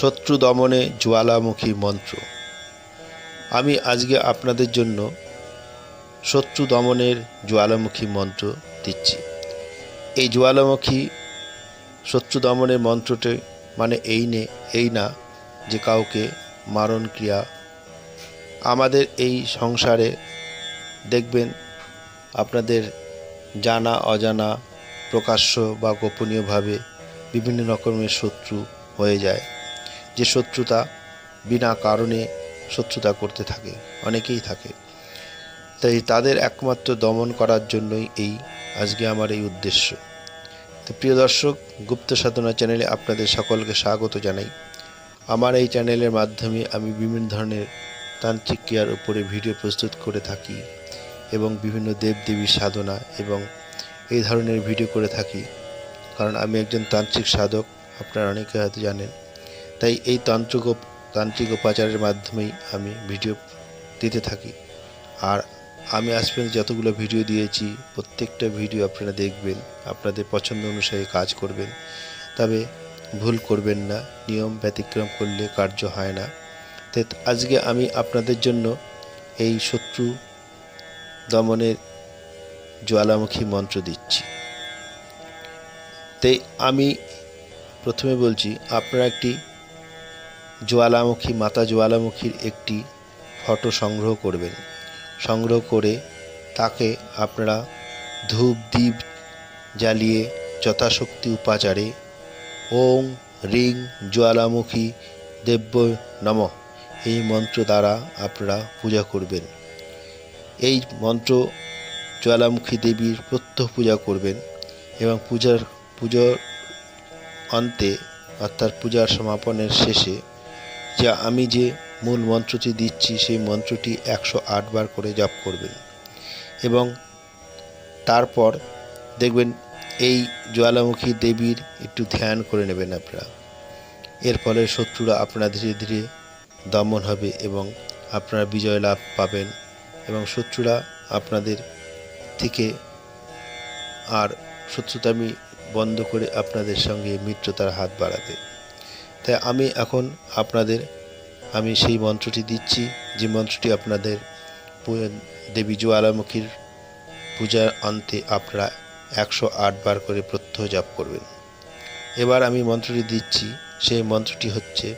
শত্রু দমনে জ্বালামুখী মন্ত্র। আমি আজকে আপনাদের জন্য শত্রু দমনের জ্বালামুখী মন্ত্র দিচ্ছি। এই জ্বালামুখী শত্রু দমনের মন্ত্রটি মানে এই নে, এই না যে কাউকে মারণ ক্রিয়া। আমাদের এই সংসারে দেখবেন আপনাদের জানা, অজানা, প্রকাশ্য বা গোপনীয়ভাবে বিভিন্ন রকমের শত্রু হয়ে যায়। যে শত্রুতা বিনা কারণে শত্রুতা করতে থাকে, অনেকেই থাকে। তাই তাদের একমাত্র দমন করার জন্যই এই, আজকে আমার এই উদ্দেশ্য। তো প্রিয় দর্শক, গুপ্ত সাধনা চ্যানেলে আপনাদের সকলকে স্বাগত জানাই। আমার এই চ্যানেলের মাধ্যমে আমি বিভিন্ন ধরনের তান্ত্রিক ক্রিয়ার উপরে ভিডিও প্রস্তুত করে থাকি এবং বিভিন্ন দেবদেবীর সাধনা এবং এই ধরনের ভিডিও করে থাকি। কারণ আমি একজন তান্ত্রিক সাধক, আপনারা অনেকে হয়তো জানেন। তাই এই তান্ত্রিক তান্ত্রিক উপাচারের মাধ্যমেই আমি ভিডিও দিতে থাকি। আর আমি আজ পর্যন্ত যতগুলো ভিডিও দিয়েছি, প্রত্যেকটা ভিডিও আপনারা দেখবেন, আপনাদের পছন্দ অনুসারে কাজ করবেন। তবে ভুল করবেন না, নিয়ম ব্যতিক্রম করলে কার্য হয় না। তাই আজকে আমি আপনাদের জন্য এই শত্রু দমনের জ্বালামুখী মন্ত্র দিচ্ছি। তাই আমি প্রথমে বলছি, আপনারা একটি জ্বালামুখী, মাতা জ্বালামুখীর একটি ফটো সংগ্রহ করবেন। সংগ্রহ করে তাকে আপনারা ধূপ দ্বীপ জ্বালিয়ে যথাশক্তি উপাচারে ওং রিং জ্বালামুখী দেব্য নম এই মন্ত্র দ্বারা আপনারা পূজা করবেন। এই মন্ত্র জ্বালামুখী দেবীর প্রত্যহ পূজা করবেন এবং পূজার, পুজোর অন্তে অর্থাৎ পূজার সমাপনের শেষে যে আমি যে মূল মন্ত্রটি দিচ্ছি, সেই মন্ত্রটি একশো আট বার করে জপ করবেন। এবং তারপর দেখবেন এই জ্বালামুখী দেবীর একটু ধ্যান করে নেবেন আপনারা। এর ফলে শত্রুরা আপনারা ধীরে ধীরে দমন হবে এবং আপনারা বিজয় লাভ পাবেন এবং শত্রুরা আপনাদের থেকে আর শত্রুতামি বন্ধ করে আপনাদের সঙ্গে মিত্রতার হাত বাড়াবে। তাই আমি এখন আপনাদের, আমি সেই মন্ত্রটি দিচ্ছি, যে মন্ত্রটি আপনাদের দেবী জ্বালামুখীর পূজার অন্তে আপনারা একশো আট বার করে প্রত্যহ জপ করবেন। এবার আমি মন্ত্রটি দিচ্ছি, সেই মন্ত্রটি হচ্ছে,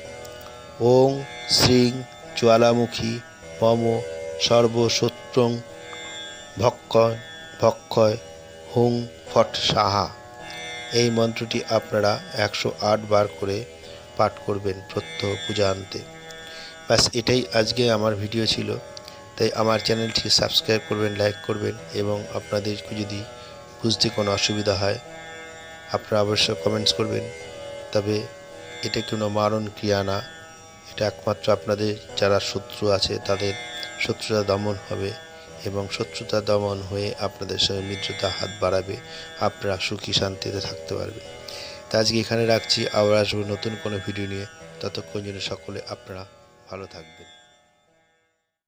ওং শ্রীং জ্বালামুখী মম সর্বশত্রং ভক্ষয় ভক্ষয় হুং ফট সাহা। এই মন্ত্রটি আপনারা একশো আট বার করে পাঠ করবেন প্রত্যহ পূজা আনতে। ব্যাস, এটাই আজকে আমার ভিডিও ছিল। তাই আমার চ্যানেলটি সাবস্ক্রাইব করবেন, লাইক করবেন এবং আপনাদের যদি বুঝতে কোনো অসুবিধা হয়, আপনারা অবশ্যই কমেন্টস করবেন। তবে এটা কোনো মারণ ক্রিয়া না। এটা একমাত্র আপনাদের, যারা শত্রু আছে, তাদের শত্রুতা দমন হবে এবং শত্রুতা দমন হয়ে আপনাদের সঙ্গে মিত্রতা হাত বাড়াবে। আপনারা সুখী শান্তিতে থাকতে পারবেন। তা আজকে এখানে রাখছি। আবার আসব নতুন কোনো ভিডিও নিয়ে। ততক্ষণ জন্য সকলে আপনারা ভালো থাকবেন।